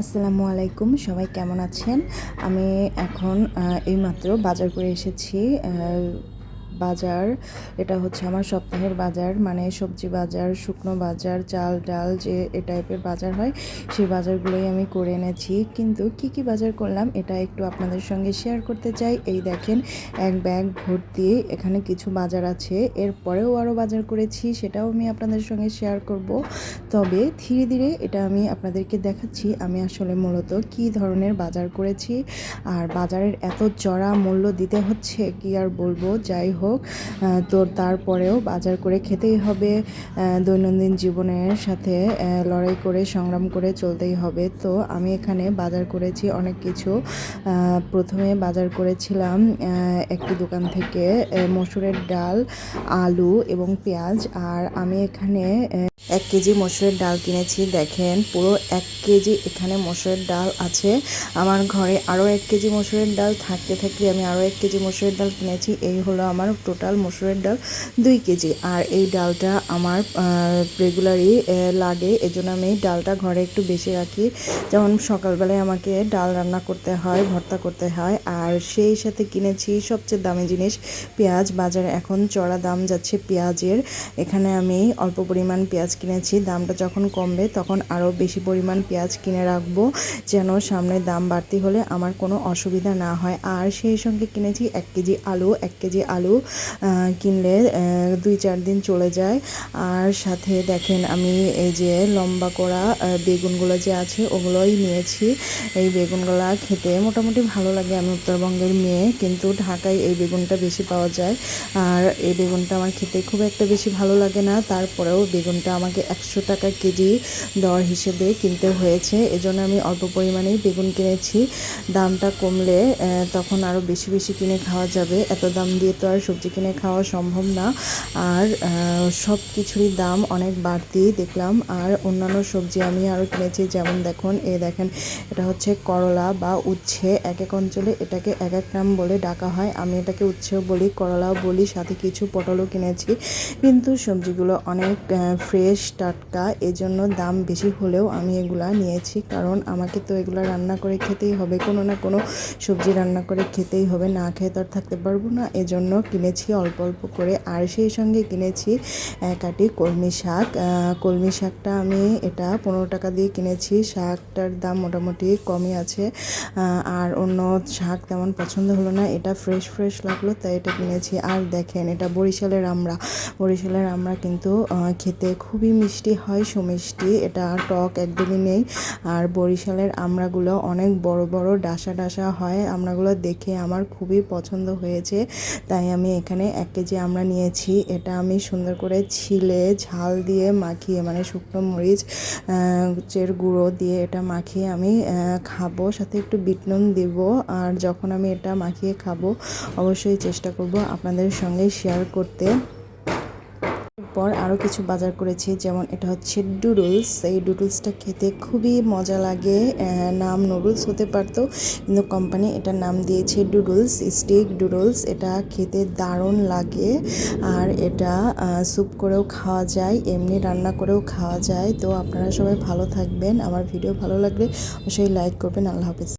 আসসালামু আলাইকুম সবাই কেমন আছেন? আমি এখন এইমাত্র বাজার করে এসেছি বাজার, এটা হচ্ছে আমার সপ্তাহের বাজার মানে সবজি বাজার, শুকনো বাজার, চাল, ডাল যে এ টাইপের বাজার হয়, সেই বাজারগুলোই আমি করে এনেছি। কিন্তু কি কি বাজার করলাম, এটা একটু আপনাদের সঙ্গে শেয়ার করতে চাই। এই দেখেন, এক ব্যাগ ভর্তি, এখানে কিছু বাজার আছে। এরপরেও আরও বাজার করেছি, সেটাও আমি আপনাদের সঙ্গে শেয়ার করব। তবে ধীরে ধীরে এটা আমি আপনাদেরকে দেখাচ্ছি, আমি আসলে মূলত কি ধরনের বাজার করেছি, আর বাজারের এত চড়া মূল্য দিতে হচ্ছে, কি আর বলব? যাই হোক আহ, তো তারপরেও বাজার করে খেতেই হবে দৈনন্দিন জীবনের সাথে লড়াই করে সংগ্রাম করে চলতেই হবে। তো আমি এখানে বাজার করেছি অনেক কিছু। প্রথমে বাজার করেছিলাম একটি দোকান থেকে মসুরের ডাল আলু এবং পেঁয়াজ। আর আমি এখানে এক কেজি মসুরের ডাল কিনেছি, দেখেন, পুরো এক কেজি এখানে মসুরের ডাল আছে। আমার ঘরে আরও এক কেজি মসুরের ডাল, থাকতে থাকতে আমি আরও এক কেজি মসুরের ডাল কিনেছি। এই হলো আমার টোটাল মসুরের ডাল দুই কেজি। আর এই ডালটা আমার রেগুলারই লাগে, এজন্য আমি ডালটা ঘরে একটু বেশি রাখি। যেমন সকালবেলায় আমাকে ডাল রান্না করতে হয়, ভর্তা করতে হয়, আর সেই সাথে কিনেছি সবচেয়ে দামি জিনিস, পেঁয়াজ। বাজারে এখন চড়া দাম যাচ্ছে পেঁয়াজের। এখানে আমি অল্প পরিমাণ পেঁয়াজ কিনেছি, দামটা যখন কমবে তখন আরও বেশি পরিমাণ পেঁয়াজ কিনে রাখব যেন সামনে দাম বাড়তি হলে আমার কোনো অসুবিধা না হয়। আর সেই সঙ্গে কিনেছি এক কেজি আলু, এক কেজি আলু কিনলে দুই চার দিন চলে যায়। আর সাথে দেখেন আমি এই যে লম্বা করা বেগুনগুলো যে আছে ওগুলোই নিয়েছি। এই বেগুনগুলো খেতে মোটামুটি ভালো লাগে আমি উত্তরবঙ্গের মেয়ে, কিন্তু ঢাকায় এই বেগুনটা বেশি পাওয়া যায়। আর এই বেগুনটা আমার খেতে খুব একটা বেশি ভালো লাগে না, তারপরেও বেগুনটা আমাকে একশো টাকা কেজি দর হিসেবে কিনতে হয়েছে। এজন্য আমি অল্প পরিমাণেই বেগুন কিনেছি। দামটা কমলে তখন আরও বেশি বেশি কিনে খাওয়া যাবে। এত দাম দিয়ে তো আর সবজি কিনে খাওয়া সম্ভব না। আর সব কিছুরই দাম অনেক বাড়তি দেখলাম। আর অন্যান্য সবজি আমি আরও কিনেছি। যেমন দেখুন, এ দেখেন, এটা হচ্ছে করলা বা উচ্ছে। এক এক অঞ্চলে এটাকে এক এক নাম বলে ডাকা হয়। আমি এটাকে উচ্ছেও বলি, করলাও বলি, সাথে কিছু পটলও কিনেছি। কিন্তু সবজিগুলো অনেক ফ্রেশ টাটকা, এজন্য দাম বেশি হলেও আমি এগুলা নিয়েছি। কারণ আমাকে তো এগুলো রান্না করে খেতেই হবে, কোনো না কোনো সবজি রান্না করে খেতেই হবে, না খেয়ে তো আর থাকতে পারব না। এজন্য কিনেছি অল্প অল্প করে, আর সেই সঙ্গে কিনেছি এক আটি কলমি শাক। কলমি শাকটা আমি এটা পনেরো টাকা দিয়ে কিনেছি, শাকটার দাম মোটামুটি কমই আছে। আর অন্য শাক তেমন পছন্দ হলো না, এটা ফ্রেশ ফ্রেশ লাগল, তাই এটা কিনেছি। আর দেখেন, এটা বরিশালের আমরা বরিশালের আমরা কিন্তু খেতে খেতে খুবই মিষ্টি হয়, সুমিষ্টি। এটা টক একদমই নেই। আর বরিশালের আমড়াগুলো অনেক বড় বড়, ডাসা ডাসা হয়। আমড়াগুলো দেখে আমার খুবই পছন্দ হয়েছে। তাই আমি এখানে এক কেজি আমরা নিয়েছি। এটা আমি সুন্দর করে ছিলে, ঝাল দিয়ে মাখিয়ে মানে শুকনো মরিচ চের গুঁড়ো দিয়ে এটা মাখিয়ে আমি খাব। সাথে একটু বিট নুন দেব। আর যখন আমি এটা মাখিয়ে খাব, অবশ্যই চেষ্টা করব আপনাদের সঙ্গে শেয়ার করতে। পর আরও কিছু বাজার করেছি, যেমন এটা হচ্ছে ডুডলস এই ডুডলসটা খেতে খুবই মজা লাগে নাম নুডলস হতে পারতো, কিন্তু কোম্পানি এটার নাম দিয়েছে ডুডলস স্টিক ডুডলস এটা খেতে দারুণ লাগে, আর এটা স্যুপ করেও খাওয়া যায়, এমনি রান্না করেও খাওয়া যায়। তো আপনারা সবাই ভালো থাকবেন, আমার ভিডিও ভালো লাগলে অবশ্যই লাইক করবেন, আল্লাহ হাফেজ।